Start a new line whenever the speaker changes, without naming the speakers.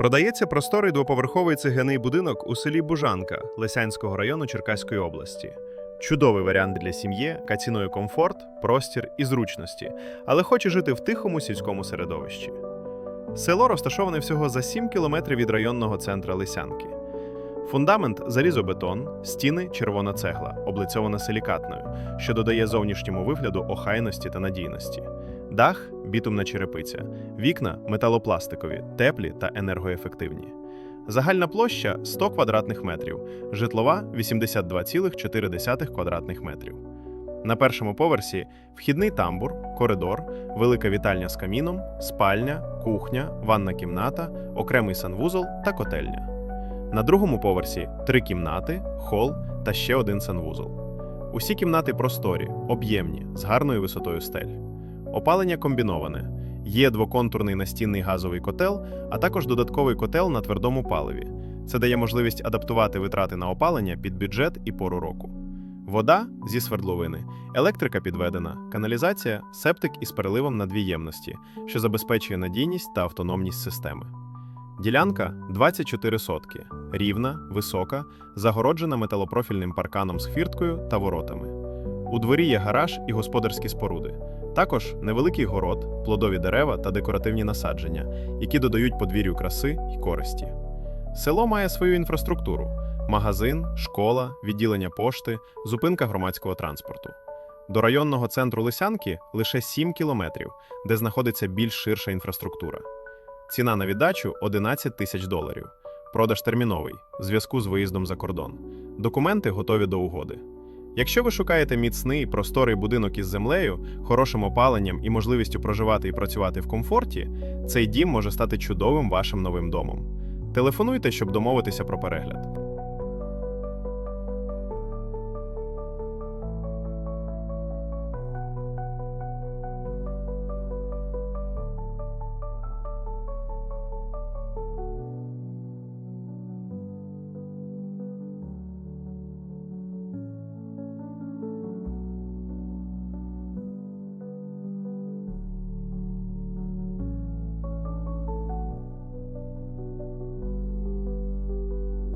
Продається просторий двоповерховий цегляний будинок у селі Бужанка Лисянського району Черкаської області. Чудовий варіант для сім'ї, яка цінує комфорт, простір і зручності, але хоче жити в тихому сільському середовищі. Село розташоване всього за 7 кілометрів від районного центра Лисянки. Фундамент залізобетон, стіни червона цегла, облицьована силікатною, що додає зовнішньому вигляду охайності та надійності. Дах бітумна черепиця, вікна металопластикові, теплі та енергоефективні. Загальна площа 100 квадратних метрів, житлова 82,4 квадратних метрів. На першому поверсі вхідний тамбур, коридор, велика вітальня з каміном, спальня, кухня, ванна кімната, окремий санвузол та котельня. На другому поверсі три кімнати, хол та ще один санвузол. Усі кімнати просторі, об'ємні, з гарною висотою стель. Опалення комбіноване. Є двоконтурний настінний газовий котел, а також додатковий котел на твердому паливі. Це дає можливість адаптувати витрати на опалення під бюджет і пору року. Вода зі свердловини, електрика підведена, каналізація, септик із переливом на дві ємності, що забезпечує надійність та автономність системи. Ділянка 24 сотки, рівна, висока, загороджена металопрофільним парканом з хвірткою та воротами. У дворі є гараж і господарські споруди. Також невеликий город, плодові дерева та декоративні насадження, які додають подвір'ю краси й користі. Село має свою інфраструктуру: магазин, школа, відділення пошти, зупинка громадського транспорту. До районного центру Лисянки лише 7 кілометрів, де знаходиться більш ширша інфраструктура. Ціна на віддачу 11 тисяч доларів. Продаж терміновий, в зв'язку з виїздом за кордон. Документи готові до угоди. Якщо ви шукаєте міцний просторий будинок із землею, хорошим опаленням і можливістю проживати і працювати в комфорті, цей дім може стати чудовим вашим новим домом. Телефонуйте, щоб домовитися про перегляд.